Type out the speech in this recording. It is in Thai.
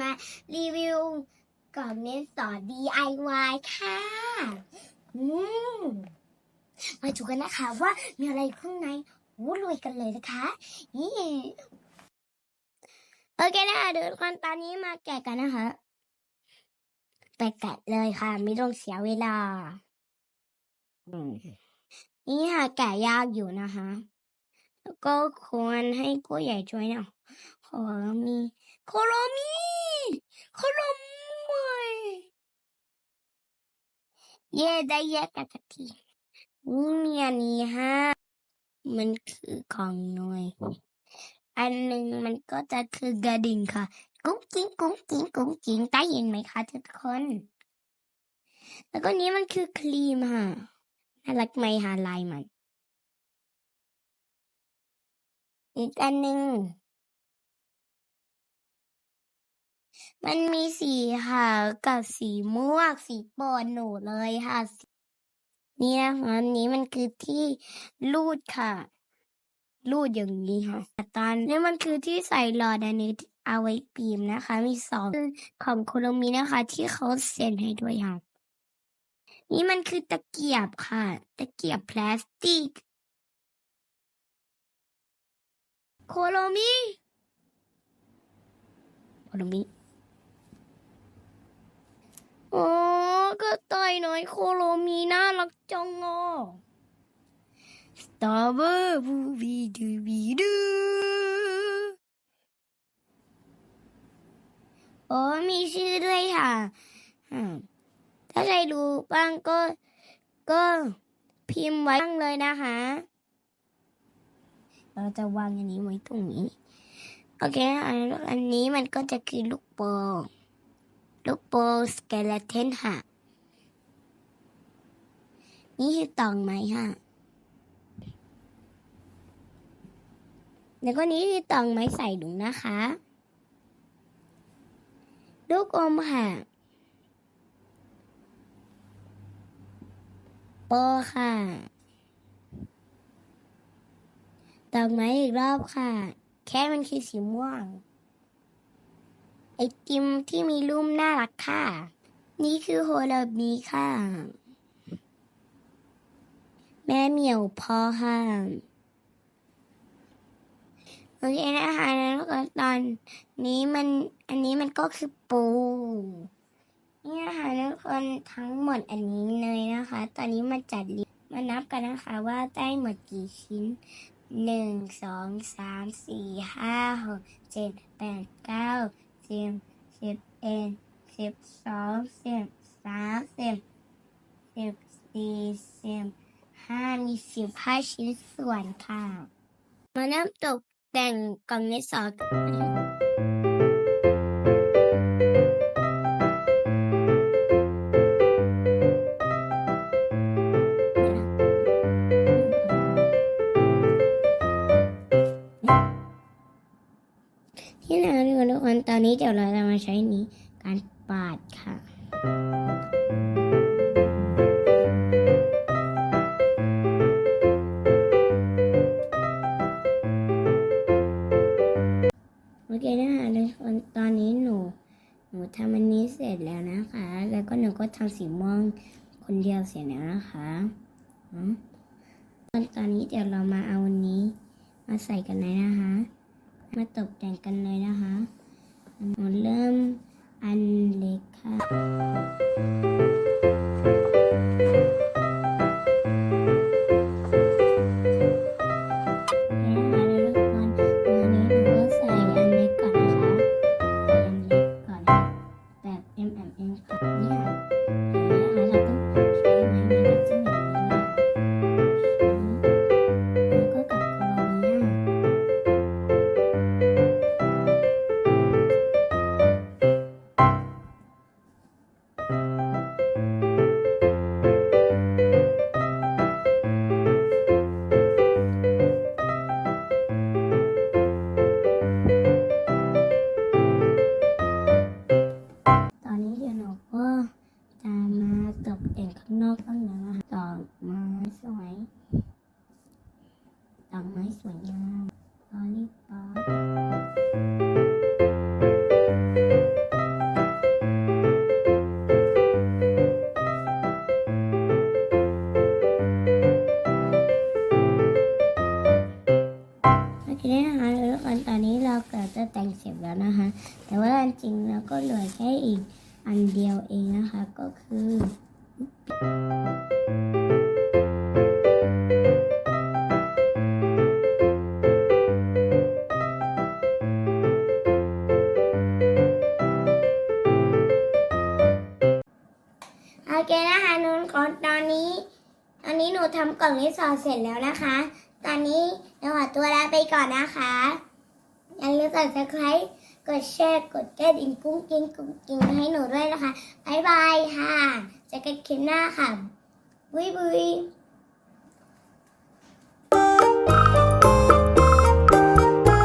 มารีวิวกล่องเน้นสอน DIY ค่ะอืมมาดูกันนะคะว่ามีอะไรอยู่ข้างในวู้รวยกันเลยนะคะนี่โอเคนะคะเดี๋ยวทุกคนตอนนี้มาแกะกันนะคะไปแกะเลยค่ะ ไม่ต้องเสียเวลาอนี่ค่ะแกะยากอยู่นะคะแล้วก็ควรให้ผู้ใหญ่ช่วยเนาะขอมีโคโรมี โคโรมีเย่ได้แยกกันสักทีนี่มีอันนี้ฮะมันคือของหน่วย อันหนึ่งมันก็จะคือกระดิ่งค่ะ กุ้งกิ้งกุ้งกิ้งกุ้งกิ้งได้ยินไหมคะทุกคน แล้วก็นี้มันคือครีมค่ะน่ารักไหมฮะลายมัน อีกอันหนึ่ง มันมีสีขาวกับสีม่วง สีโปรดหนูเลยค่ะนี่นะคะอันนี้มันคือที่รูดค่ะ รูดอย่างนี้ค่ะตอนนี้มันคือที่ใส่หลอดอันนี้เอาไว้ปีมนะคะ มีสองของโคโรมินะคะ ที่เขาเซ็นให้ด้วยค่ะ นี่มันคือตะเกียบค่ะ ตะเกียบพลาสติก โคโรมิโคโรมิ โอ้ก็ต่อยหน่อยโคโรมีน่ารักจังอะสตาร์เบอร์บูบีดูบีดูโอ้มีชื่อด้วยค่ะถ้าใครรู้บ้างก็ ก็พิมพ์ไว้บ้างเลยนะคะ เราจะวางอันนี้ไว้ตรงนี้ โอเค อันอันนี้มันก็จะคือลูกโป่ง ลูกโป่งสเกเลตนค่ะ นี่คือตองไหมค่ะแล้วก็นี้คือตองไม้ใส่ถุงนะคะ ลูกอมค่ะ โปค่ะดอกไม้อีกรอบค่ะ แค่มันคือสีม่วง ไอติมที่มีรูปน่ารักค่ะ นี่คือโฮลาบีค่ะ แม่เหมียวพอค่ะโอเคนะคะแล้วก็ตอนนี้มันอันนี้มันก็คือปูนี่นะคะทุกคนทั้งหมดอันนี้เลยนะคะ ตอนนี้มาจัดมานับกันนะคะว่าได้หมดกี่ชิ้นหนึ่งสองสามสี่ห้าหกเจ็ดแปดเก้า สิบสิบเอ็ดสิบสองสิบสามสิบสิบสี่สิบห้ามีสิบห้าชิ้นส่วนค่ะ มาเริ่มตกแต่งกล่องในสอง คนทุกคนตอนนี้เดี๋ยวเราจะมาใช้นี้การปาดค่ะ โอเคนะคะทุกคนตอนนี้หนู หนูทำอันนี้เสร็จแล้วนะคะ แล้วก็หนูก็ทำสีม่วงคนเดียวเสร็จแล้วนะคะอืมตอนนี้เดี๋ยวเรามาเอาอันนี้ มาใส่กันเลยนะคะ มาตกแต่งกันเลยนะคะหนูเริ่มอันเล็กค่ะ ตกแต่งข้างนอกข้างในดอกไม้สวยดอกไม้สวยงามลอลิปอปได้นะคะทุกคนตอนนี้เราเกืจะแต่งเสร็จแล้วนะคะ แต่ว่าจริงเราก็เหลือแค่อีก อันเดียวเองนะคะก็คือโอเคนะคะนุนก่อนตอนนี้ อันนี้หนูทำกล่องที่สอเสร็จแล้วนะคะ ตอนนี้หนูขอตัวลาไปก่อนนะคะ อย่าลืมกด subscribe กดแชร์กดกระดิ่งกุ้งกิ้งกุ้งกิ้งให้หนูด้วยนะคะ บ๊ายบายค่ะเจอกันคลิปหน้าค่ะ บุยบุย